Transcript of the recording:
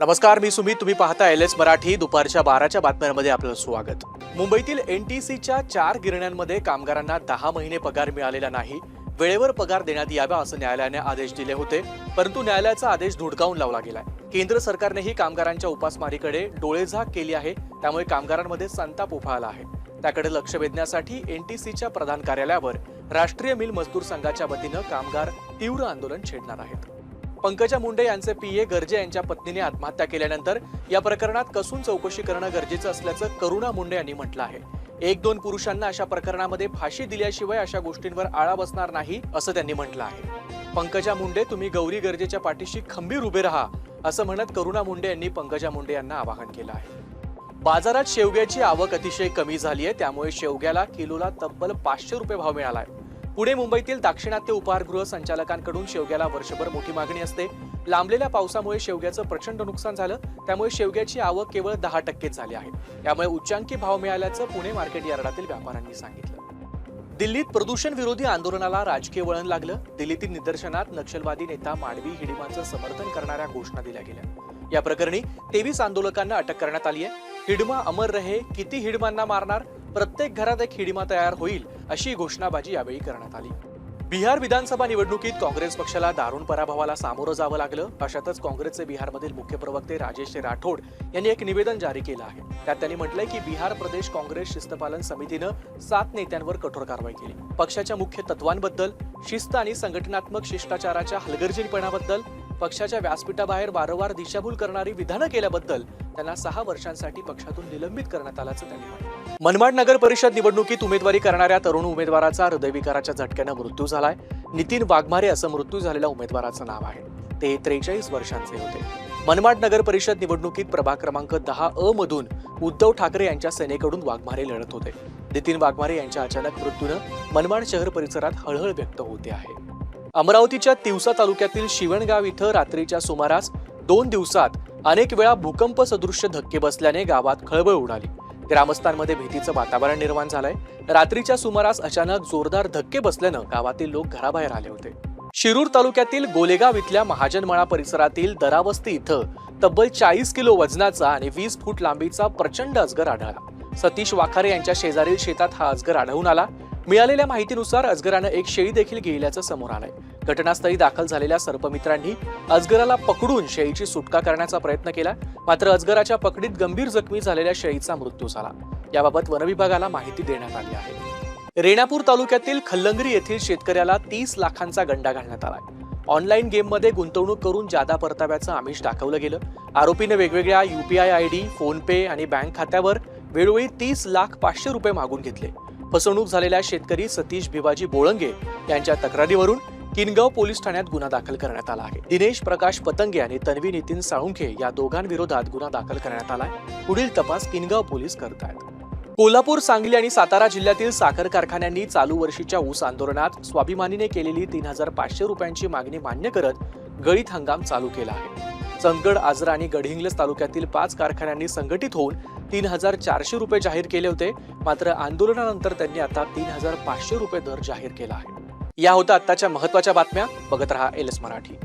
नमस्कार मी सुमित. तुम्ही पाहता एल एस मराठी. दुपारच्या बाराच्या बातम्यांमध्ये आपलं स्वागत. मुंबईतील एन टी सीच्या चार गिरण्यांमध्ये कामगारांना दहा महिने पगार मिळालेला नाही. वेळेवर पगार देण्यात यावा असं न्यायालयाने आदेश दिले होते परंतु न्यायालयाचा आदेश धुडकावून लावला गेलाय. केंद्र सरकारनेही कामगारांच्या उपासमारीकडे डोळेझाक केली आहे त्यामुळे कामगारांमध्ये संताप उफाळला आहे. त्याकडे लक्ष वेधण्यासाठी एन टी सीच्या प्रधान कार्यालयावर राष्ट्रीय मिल मजदूर संघाच्या वतीनं कामगार तीव्र आंदोलन छेडणार आहेत. पंकजा मुंडे यांचे पीए गर्जे यांच्या पत्नीने आत्महत्या केल्यानंतर या प्रकरणात कसून चौकशी करणं गरजेचं असल्याचं करुणा मुंडे यांनी म्हटलं आहे. एक दोन पुरुषांना अशा प्रकरणामध्ये फाशी दिल्याशिवाय अशा गोष्टींवर आळा बसणार नाही असं त्यांनी म्हटलं आहे. पंकजा मुंडे तुम्ही गौरी गर्जेच्या पाठीशी खंबीर उभे राहा असं म्हणत करुणा मुंडे यांनी पंकजा मुंडे यांना आवाहन केलं आहे. बाजारात शेवग्याची आवक अतिशय कमी झाली आहे त्यामुळे शेवग्याला किलोला तब्बल पाचशे रुपये भाव मिळाला आहे पुणे मुंबईतील दाक्षिणात्य उपहारगृह संचालकांकडून शेवग्याला वर्षभर मोठी मागणी असते. लांबलेल्या पावसामुळे शेवग्याचं प्रचंड नुकसान झालं. त्यामुळे शेवग्याची आवक केवळ दहा टक्केच झाली आहे. त्यामुळे उच्चांकी भाव मिळाल्याचं पुणे मार्केट यार्डातील व्यापाऱ्यांनी सांगितलं. दिल्लीत प्रदूषण विरोधी आंदोलनाला राजकीय वळण लागलं. दिल्लीतील निदर्शनात नक्षलवादी नेता मांडवी हिडिमांचं समर्थन करणाऱ्या घोषणा दिल्या गेल्या. या प्रकरणी तेवीस आंदोलकांना अटक करण्यात आली आहे हिडमा अमर रहे किती हिडमांना मारणार? प्रत्येक घरात एक हिडिमा तयार होईल अशी घोषणाबाजी यावेळी करण्यात आली. बिहार विधानसभा निवडणुकीत काँग्रेस पक्षाला दारुण पराभवाला सामोरं जावं लागलं अशातच काँग्रेसचे बिहारमधील मुख्य प्रवक्ते राजेश राठोड यांनी एक निवेदन जारी केलं आहे. त्यात त्यांनी म्हटलंय की बिहार प्रदेश काँग्रेस शिस्तपालन समितीनं सात नेत्यांवर कठोर कारवाई केली. पक्षाच्या मुख्य तत्वांबद्दल शिस्त आणि संघटनात्मक शिष्टाचाराच्या हलगर्जीपणाबद्दल पक्षाच्या व्यासपीठाबाहेर वारंवार दिशाभूल करणारी विधानं केल्याबद्दल त्यांना सहा वर्षांसाठी पक्षातून निलंबित करण्यात आल्याचं त्यांनी म्हटलं मनमाड नगर परिषद निवडणुकीत उमेदवारी करणाऱ्या तरुण उमेदवाराचा हृदयविकाराच्या झटक्यानं मृत्यू झालाय. नितीन वाघमारे असं मृत्यू झालेल्या उमेदवाराचं नाव आहे. ते त्रेचाळीस वर्षांचे होते. मनमाड नगर परिषद निवडणुकीत प्रभाग क्रमांक दहा अ मधून उद्धव ठाकरे यांच्या सेनेकडून वाघमारे लढत होते. नितीन वाघमारे यांच्या अचानक मृत्यूनं मनमाड शहर परिसरात हळहळ व्यक्त होते आहे. अमरावतीच्या तिवसा तालुक्यातील शिवणगाव इथं रात्रीच्या सुमारास दोन दिवसात अनेक वेळा भूकंप सदृश्य धक्के बसल्याने गावात खळबळ उडाली. ग्रामस्थांमध्ये भीतीचं वातावरण निर्माण झालंय. रात्रीच्या सुमारास अचानक जोरदार धक्के बसल्यानं गावातील लोक घराबाहेर आले होते. शिरूर तालुक्यातील गोलेगाव इथल्या महाजनमळा परिसरातील दरावस्ती इथं तब्बल चाळीस किलो वजनाचा आणि वीस फूट लांबीचा प्रचंड अजगर आढळला. सतीश वाखारे यांच्या शेजारील शेतात हा अजगर आढळून आला. मिळालेल्या माहितीनुसार अजगरानं एक शेळी देखील गेल्याचं समोर आलंय. घटनास्थळी दाखल झालेल्या सर्पमित्रांनी अजगराला पकडून शेळीची सुटका करण्याचा प्रयत्न केला मात्र अजगराच्या पकडीत गंभीर जखमी झालेल्या शेळीचा मृत्यू झाला. याबाबत वनविभागाला माहिती देण्यात आली आहे. रेणापूर तालुक्यातील खल्लंगरी येथील शेतकऱ्याला तीस लाखांचा गंडा घालण्यात आलाय. ऑनलाईन गेममध्ये गुंतवणूक करून जादा परताव्याचं आमिष दाखवलं गेलं. आरोपीने वेगवेगळ्या युपीआय आय डी फोनपे आणि बँक खात्यावर वेळोवेळी तीस लाख पाचशे रुपये मागून घेतले. फसवणूक झालेल्या शेतकरी सतीश भिवाजी बोळंगे यांच्या तक्रारीवरून किनगाव पोलीस ठाण्यात गुन्हा दाखल करण्यात आला आहे. दिनेश प्रकाश पतंगे आणि तन्वी नितीन साळुंखे या दोघांविरोधात गुन्हा दाखल करण्यात आलाय. पुढील तपास किनगाव पोलीस करतायत कोल्हापूर सांगली आणि सातारा जिल्ह्यातील साखर कारखान्यांनी चालू वर्षीच्या ऊस आंदोलनात स्वाभिमानीने केलेली तीन हजार पाचशे रुपयांची मागणी मान्य करत गळीत हंगाम चालू केला आहे. चंदगड आजरा आणि गडहिंग्लज तालुक्यातील पाच कारखान्यांनी संघटित होऊन तीन हजार चारशे रुपये जाहीर केले होते. मात्र आंदोलनानंतर त्यांनी आता तीन हजार पाचशे रुपये दर जाहीर केला आहे. या होत्या आत्ताच्या महत्त्वाच्या बातम्या. बघत रहा एल एस मराठी.